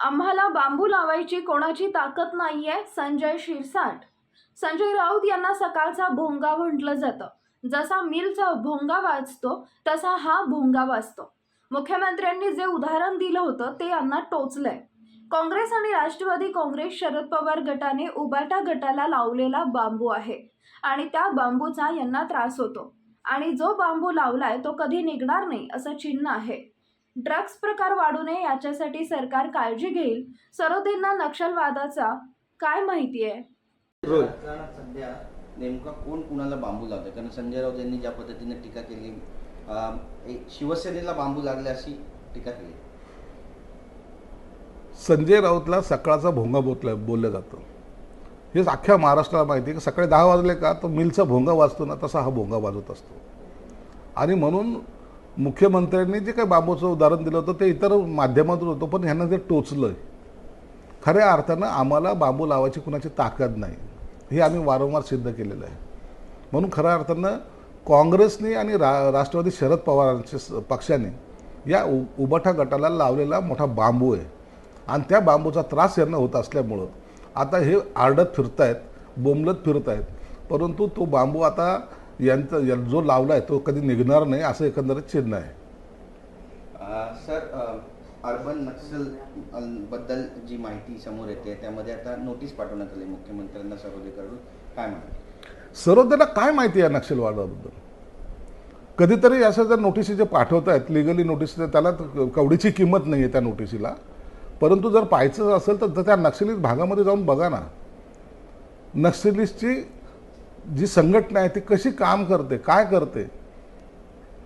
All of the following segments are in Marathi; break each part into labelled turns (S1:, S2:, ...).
S1: आम्हाला बांबू लावायची कोणाची ताकद नाहीये संजय शिरसाट. संजय राऊत यांना सकाळचा भोंगा म्हटलं जातं. जसा मिलचा भोंगा वाजतो तसा हा भोंगा वाजतो. मुख्यमंत्र्यांनी जे उदाहरण दिलं होतं ते यांना टोचलंय. काँग्रेस आणि राष्ट्रवादी काँग्रेस शरद पवार गटाने उबाटा गटाला लावलेला बांबू आहे आणि त्या बांबूचा यांना त्रास होतो. आणि जो बांबू लावलाय तो कधी निघणार नाही असं चिन्ह आहे. ड्रग्ज प्रकार वाढू नये याच्यासाठी सरकार काळजी घेईल. सरोदींना नक्षलवादाचा काय माहिती आहे?
S2: राजकारणात सध्या नेमका कोण कुणाला बांबू लावतोय? कारण संजय राऊत यांनी ज्या पद्धतीने टीका केली अं, एक शिवसेनेला बांबू लागले अशी टीका केली.
S3: संजय राऊतला सकाळचा भोंगा बोतला बोललं जातं. हेच अख्ख्या महाराष्ट्राला माहिती आहे की सकाळी दहा वाजले का तो मिलचा भोंगा वाजतो ना तसा हा भोंगा वाजत असतो. आणि म्हणून मुख्यमंत्र्यांनी जे काही बांबूचं उदाहरण दिलं होतं ते इतर माध्यमातून होतं पण ह्यांना जे टोचलं खऱ्या अर्थानं आम्हाला बांबू लावायची कुणाची ताकद नाही. हे आम्ही वारंवार सिद्ध केलेलं आहे. म्हणून खऱ्या अर्थानं काँग्रेसने आणि रा राष्ट्रवादी शरद पवारांच्या स- पक्षाने या उ उबाठा गटाला लावलेला मोठा बांबू आहे. आणि त्या बांबूचा त्रास यांना होत असल्यामुळं आता हे आरडत फिरतायत बोंबलत फिरत आहेत परंतु तो बांबू आता यांचा या- जो लावला आहे तो कधी निघणार नाही असं एकंदरीत चिन्ह आहे.
S2: सर अर्बन नक्सलबद्दल जी माहिती समोर येते त्यामध्ये आता नोटीस पाठवण्यात आली मुख्यमंत्र्यांना सर्वोदयकडून काय म्हणतात
S3: सर्वजण काय माहिती आहे नक्षलवादाबद्दल कधीतरी असं जर नोटिसी जे पाठवत आहेत लिगली नोटीस त्याला तर कवडीची किंमत नाही आहे त्या नोटिसीला परंतु जर पाहायचं असेल तर त्या नक्षलित भागामध्ये जाऊन बघा ना. नक्षलिस्टची जी संघटना आहे ती कशी काम करते काय करते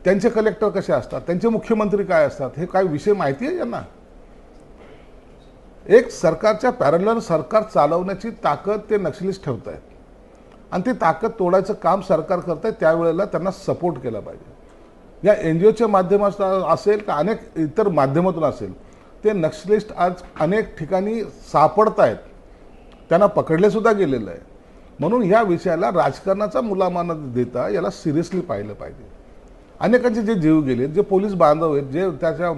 S3: त्यांचे कलेक्टर कसे असतात त्यांचे मुख्यमंत्री काय असतात हे काय विषय माहिती आहे यांना? एक सरकारच्या पॅरलर सरकार चालवण्याची ताकद ते नक्षलिस्ट ठेवत आहेत. आणि ती ताकद तोडायचं काम सरकार करत आहे त्यावेळेला त्यांना सपोर्ट केला पाहिजे. या एन जी ओच्या माध्यमातून असेल का अनेक इतर माध्यमातून असेल ते नक्षलिस्ट आज अनेक ठिकाणी सापडत आहेत त्यांना पकडलेसुद्धा गेलेलं आहे. म्हणून ह्या विषयाला राजकारणाचा मुलामाना देता याला सिरियसली पाहिलं पाहिजे. अनेकांचे जे जीव गेले जे पोलीस बांधव आहेत जे त्याच्या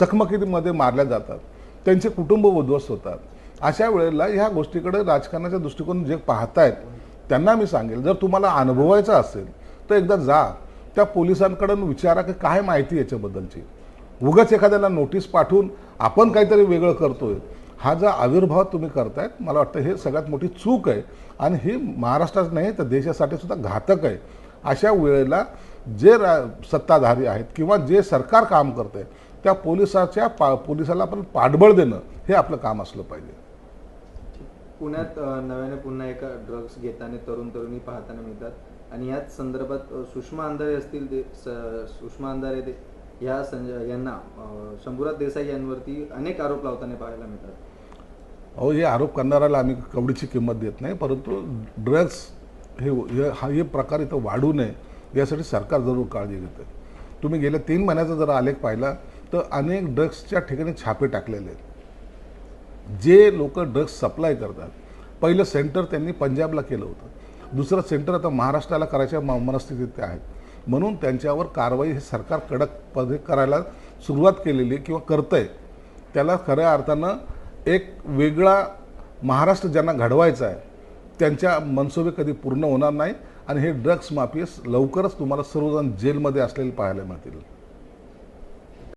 S3: चकमकीमध्ये मारल्या जातात त्यांचे कुटुंब उद्ध्वस्त होतात. अशा वेळेला ह्या गोष्टीकडे राजकारणाच्या दृष्टिकोन जे पाहतायत त्यांना मी सांगेल जर तुम्हाला अनुभवायचं असेल तर एकदा जा त्या पोलिसांकडून विचारा की काय माहिती याच्याबद्दलची. उगाच एखाद्याला नोटीस पाठवून आपण काहीतरी वेगळं करतोय हा जो आविर्भाव तुम्ही करतायत मला वाटतं हे सगळ्यात मोठी चूक आहे. आणि ही महाराष्ट्रात नाही तर देशासाठी सुद्धा घातक आहे. अशा वेळेला जे रा सत्ताधारी आहेत किंवा जे सरकार काम करते त्या पोलिसाच्या पा पोलिसाला आपण पाठबळ देणं हे आपलं काम असलं पाहिजे.
S4: पुण्यात नव्याने पुन्हा एका ड्रग्ज घेताना तरुण तरुणी पाहताना मिळतात. आणि याच संदर्भात सुषमा अंधारे असतील ते स- सुषमा अंधारे ते या संजय यांना अ, शंभूराज देसाई यांवरती अनेक आरोप लावताना पाहायला मिळतात.
S3: अहो हे आरोप करणाऱ्याला आम्ही कवडीची किंमत देत नाही परंतु ड्रग्स हे हा हे प्रकार इथं वाढू नये यासाठी सरकार जरूर काळजी घेते तुम्ही गेल्या तीन महिन्याचा जर आलेख पाहिला तर अनेक ड्रग्सच्या ठिकाणी छापे टाकलेले आहेत. जे लोक ड्रग्स सप्लाय करतात पहिलं सेंटर त्यांनी पंजाबला केलं होतं. दुसरं सेंटर आता महाराष्ट्राला करायच्या मनस्थितीत ते आहेत म्हणून त्यांच्यावर कारवाई हे सरकार कडकपणे करायला सुरुवात केलेली आहे किंवा करतं आहे त्याला खऱ्या अर्थानं एक वेगळा महाराष्ट्र ज्यांना घडवायचा आहे त्यांच्या मनसोबे कधी पूर्ण होणार नाही आणि हे ड्रग्स माफियस लवकरच तुम्हाला सर्वजण जेलमध्ये असलेले पाहायला मिळतील.